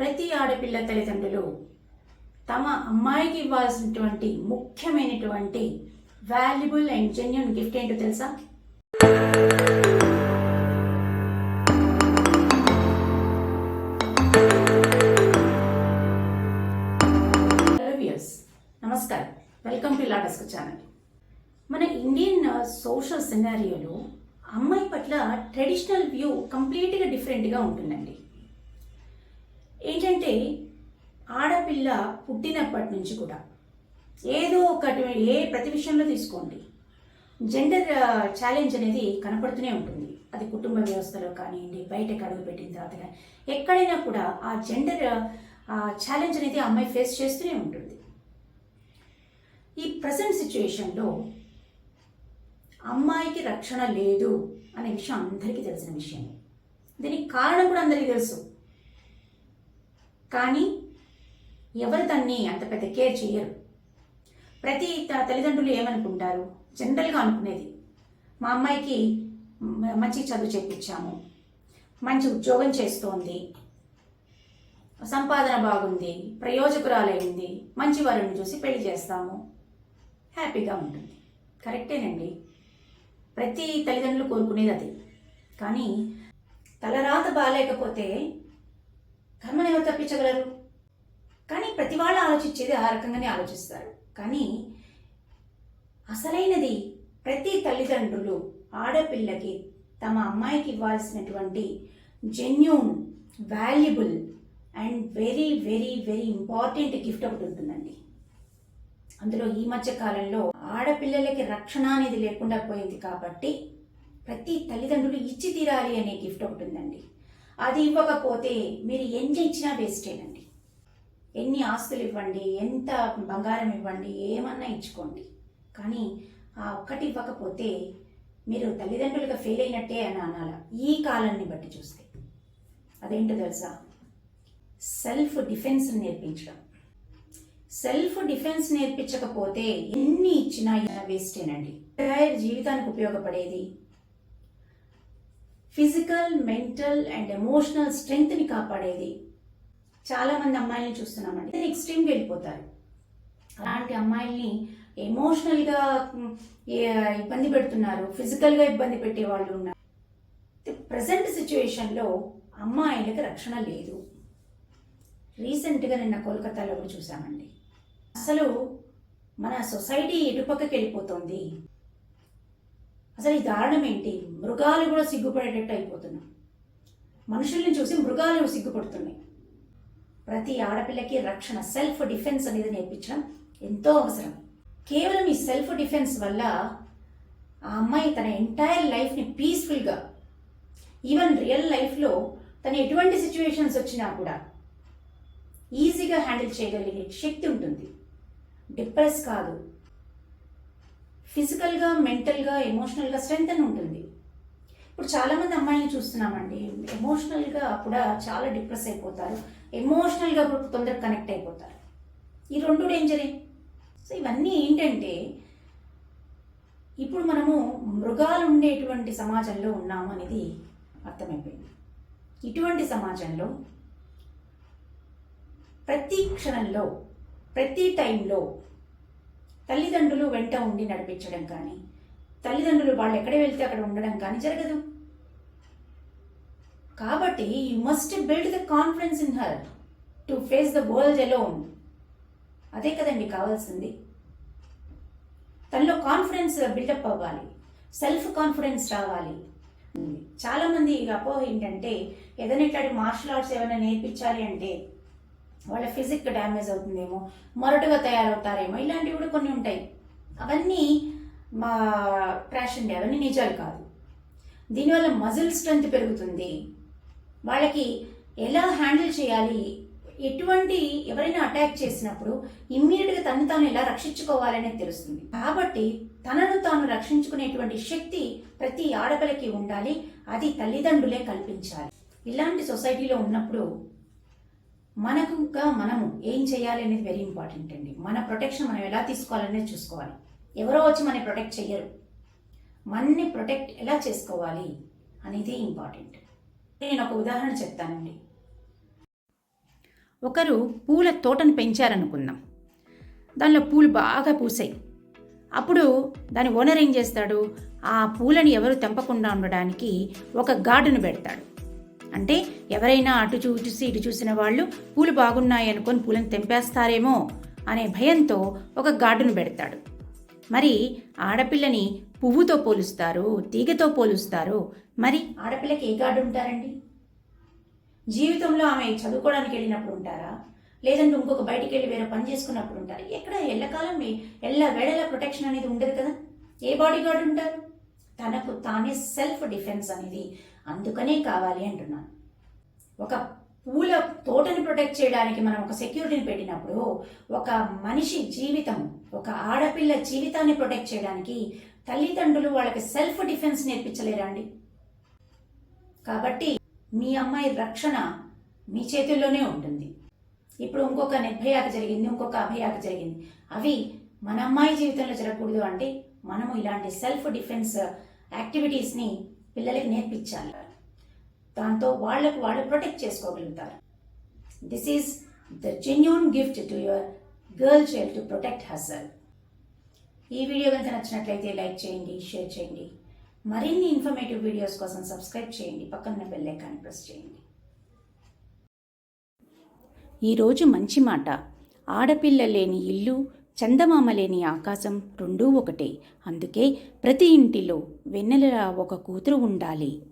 ప్రతి ఆడపిల్ల తల్లిదండ్రులు తమ అమ్మాయికి ఇవ్వాల్సినటువంటి ముఖ్యమైనటువంటి వాల్యుబుల్ అండ్ జెన్యున్ గిఫ్ట్ ఏంటో తెలుసా? నమస్కారం. వెల్కమ్ టు లాటస్క్ ఛానల్ మన ఇండియన్ సోషల్ సినారియోలో అమ్మాయి పట్ల ట్రెడిషనల్ వ్యూ కంప్లీట్గా డిఫరెంట్గా ఉంటుందండి. ఏంటంటే ఆడపిల్ల పుట్టినప్పటి నుంచి కూడా ఏదో ఒకటి ఏ ప్రతి విషయంలో తీసుకోండి. జెండర్ ఛాలెంజ్ అనేది కనపడుతూనే ఉంటుంది. అది కుటుంబ వ్యవస్థలో కానివ్వండి బయటకు అడుగు పెట్టిన తర్వాత కానీ ఎక్కడైనా కూడా ఆ జెండర్ ఛాలెంజ్ అనేది ఆ అమ్మాయి ఫేస్ చేస్తూనే ఉంటుంది. ఈ ప్రజెంట్ సిచ్యుయేషన్లో అమ్మాయికి రక్షణ లేదు అనే విషయం అందరికీ తెలిసిన విషయమే దీనికి కారణం కూడా అందరికీ తెలుసు. కానీ ఎవరు దాన్ని అంత పెద్ద కేర్ చేయరు? ప్రతి తల్లిదండ్రులు ఏమనుకుంటారు? జనరల్గా అనుకునేది మా అమ్మాయికి మంచి చదువు చెప్పించాము మంచి ఉద్యోగం చేస్తోంది సంపాదన బాగుంది ప్రయోజకురాలైంది మంచి వారిని చూసి పెళ్ళి చేస్తాము. హ్యాపీగా ఉంటుంది. కరెక్టేనండి ప్రతి తల్లిదండ్రులు కోరుకునేది అది. కానీ తలరాత బాగాలేకపోతే కర్మను ఎవరు తప్పించగలరు? కానీ ప్రతి వాళ్ళు ఆలోచించేది ఆ రకంగానే ఆలోచిస్తారు. కానీ అసలైనది ప్రతి తల్లిదండ్రులు ఆడపిల్లకి తమ అమ్మాయికి ఇవ్వాల్సినటువంటి genuine valuable and very very very important gift ఒకటి ఉంటుందండి. అందులో ఈ మధ్య కాలంలో ఆడపిల్లలకి రక్షణ అనేది లేకుండా పోయింది కాబట్టి ప్రతి తల్లిదండ్రులు ఇచ్చి తీరాలి అనే గిఫ్ట్ ఒకటి ఉందండి. అది ఇవ్వకపోతే మీరు ఎన్ని ఇచ్చినా వేస్టేనండి ఎన్ని ఆస్తులు ఇవ్వండి ఎంత బంగారం ఇవ్వండి ఏమన్నా ఇచ్చుకోండి. కానీ ఆ ఒక్కటి ఇవ్వకపోతే మీరు తల్లిదండ్రులుగా ఫెయిల్ అయినట్టే అని అనాల? ఈ కాలాన్ని బట్టి చూస్తే. అదేంటో తెలుసా? సెల్ఫ్ డిఫెన్స్ నేర్పించడం. సెల్ఫ్ డిఫెన్స్ నేర్పించకపోతే ఎన్ని ఇచ్చినా వేస్టేనండి ఎంటైర్ జీవితానికి ఉపయోగపడేది ఫిజికల్ మెంటల్ అండ్ ఎమోషనల్ స్ట్రెంగ్త్ని కాపాడేది. చాలామంది అమ్మాయిల్ని చూస్తున్నామండి. ఎక్స్ట్రీమ్గా వెళ్ళిపోతారు. అలాంటి అమ్మాయిల్ని ఎమోషనల్గా ఇబ్బంది పెడుతున్నారు. ఫిజికల్గా ఇబ్బంది పెట్టే వాళ్ళు ఉన్నారు. ప్రజెంట్ సిచ్యువేషన్లో అమ్మాయిలకు రక్షణ లేదు. రీసెంట్గా నిన్న కోల్కతాలో కూడా చూసామండి. అసలు మన సొసైటీ ఎటుపక్కకి వెళ్ళిపోతుంది? అసలు ఈ దారుణం ఏంటి? మృగాలు కూడా సిగ్గుపడేటట్టు అయిపోతున్నాం. మనుషుల్ని చూసి మృగాలు సిగ్గుపడుతున్నాయి. ప్రతి ఆడపిల్లకి రక్షణ సెల్ఫ్ డిఫెన్స్ అనేది నేర్పించడం ఎంతో అవసరం. కేవలం ఈ సెల్ఫ్ డిఫెన్స్ వల్ల ఆ అమ్మాయి తన ఎంటైర్ లైఫ్ని పీస్ఫుల్గా ఈవెన్ రియల్ లైఫ్లో తను ఎటువంటి సిచ్యువేషన్స్ వచ్చినా కూడా ఈజీగా హ్యాండిల్ చేయగలిగే శక్తి ఉంటుంది. డిప్రెస్ కాదు ఫిజికల్గా మెంటల్గా ఎమోషనల్గా స్ట్రెంగ్త్ అని ఉంటుంది. ఇప్పుడు చాలామంది అమ్మాయిని చూస్తున్నామండి. ఎమోషనల్గా కూడా చాలా డిప్రెస్ అయిపోతారు. ఎమోషనల్గా కూడా తొందరగా కనెక్ట్ అయిపోతారు. ఈ రెండు డేంజరే సో ఇవన్నీ ఏంటంటే ఇప్పుడు మనము మృగాలు ఉండేటువంటి సమాజంలో ఉన్నాము అనేది అర్థమైపోయింది. ఇటువంటి సమాజంలో ప్రతి క్షణంలో ప్రతి టైంలో తల్లిదండ్రులు వెంట ఉండి నడిపించడం కానీ తల్లిదండ్రులు వాళ్ళు ఎక్కడ వెళ్తే అక్కడ ఉండడం కానీ జరగదు. కాబట్టి you must build the confidence in her to face the world alone అదే కదండి కావాల్సింది. తనలో కాన్ఫిడెన్స్ బిల్డప్ అవ్వాలి. సెల్ఫ్ కాన్ఫిడెన్స్ రావాలి. చాలామంది అపోహ ఏంటంటే ఏదైనా ఇట్లాంటి మార్షల్ ఆర్ట్స్ ఏమైనా నేర్పించాలి అంటే వాళ్ళ ఫిజిక్ డ్యామేజ్ అవుతుందేమో మొరటుగా తయారవుతారేమో ఇలాంటివి కూడా కొన్ని ఉంటాయి. అవన్నీ మా ట్రాష్ అండి అవన్నీ నిజాలు కాదు. దీనివల్ల మజిల్ స్ట్రెంత్ పెరుగుతుంది. వాళ్ళకి ఎలా హ్యాండిల్ చేయాలి? ఎటువంటి ఎవరైనా అటాక్ చేసినప్పుడు ఇమ్మీడియట్గా తను తాను ఎలా రక్షించుకోవాలనేది తెలుస్తుంది. కాబట్టి తనను తాను రక్షించుకునేటువంటి శక్తి ప్రతి ఆడపిల్లకి ఉండాలి. అది తల్లిదండ్రులే కల్పించాలి. ఇలాంటి సొసైటీలో ఉన్నప్పుడు మనకుగా మనము ఏం చేయాలి అనేది వెరీ ఇంపార్టెంట్ అండి. మన ప్రొటెక్షన్ మనం ఎలా తీసుకోవాలనేది చూసుకోవాలి. ఎవరో వచ్చి మనని ప్రొటెక్ట్ చేయరు మనని ప్రొటెక్ట్ ఎలా చేసుకోవాలి అనేది ఇంపార్టెంట్ నేను ఒక ఉదాహరణ చెప్తానండి. ఒకరు పూల తోటను పెంచారనుకుందాం. దానిలో పూలు బాగా పూసాయి. అప్పుడు దాని ఓనర్ ఏం చేస్తాడు? ఆ పూలని ఎవరు తెంపకుండా ఉండడానికి ఒక గార్డెన్ పెడతాడు. అంటే ఎవరైనా అటు చూసి ఇటు చూసిన వాళ్ళు పూలు బాగున్నాయి అనుకొని పూలను తెంపేస్తారేమో అనే భయంతో ఒక గాడును పెడతాడు. మరి ఆడపిల్లని పువ్వుతో పోలుస్తారు తీగతో పోలుస్తారు. మరి ఆడపిల్లకి ఏ గార్డు ఉంటారండి? జీవితంలో ఆమె చదువుకోవడానికి వెళ్ళినప్పుడు ఉంటారా? లేదంటే ఇంకొక బయటికి వెళ్ళి వేరే పని చేసుకున్నప్పుడు ఉంటారు? ఎక్కడ ఎల్లకాలం మీ- ఎల్ల వేళల ప్రొటెక్షన్ అనేది ఉండదు కదా? ఏ బాడీ గార్డ్ ఉంటారు? తనకు తానే సెల్ఫ్ డిఫెన్స్ అనేది అందుకనే కావాలి అంటున్నాను. ఒక పూల తోటని ప్రొటెక్ట్ చేయడానికి మనం ఒక సెక్యూరిటీని పెట్టినప్పుడు ఒక మనిషి జీవితం ఒక ఆడపిల్ల జీవితాన్ని ప్రొటెక్ట్ చేయడానికి తల్లిదండ్రులు వాళ్ళకి సెల్ఫ్ డిఫెన్స్ నేర్పించలేరండి కాబట్టి మీ అమ్మాయి రక్షణ మీ చేతుల్లోనే ఉంటుంది. ఇప్పుడు ఇంకొక నిర్భయాక జరిగింది ఇంకొక అభయాక జరిగింది. అవి మన అమ్మాయి జీవితంలో జరగకూడదు అంటే మనము ఇలాంటి సెల్ఫ్ డిఫెన్స్ యాక్టివిటీస్ని పిల్లలకి నేర్పించాలి. దాంతో వాళ్ళకు వాళ్ళు ప్రొటెక్ట్ చేసుకోగలుగుతారు. This is the genuine gift to your girl child to protect herself ఈ వీడియో కనుక నచ్చినట్లయితే లైక్ చేయండి షేర్ చేయండి. మరిన్ని ఇన్ఫర్మేటివ్ వీడియోస్ కోసం సబ్స్క్రైబ్ చేయండి. పక్కన బెల్ ఐకాన్ ప్రెస్ చేయండి. ఈరోజు మంచి మాట. ఆడపిల్ల లేని ఇల్లు చందమామ లేని ఆకాశం రెండూ ఒకటే. అందుకే ప్రతి ఇంటిలో వెన్నెలలా ఒక కూతురు ఉండాలి.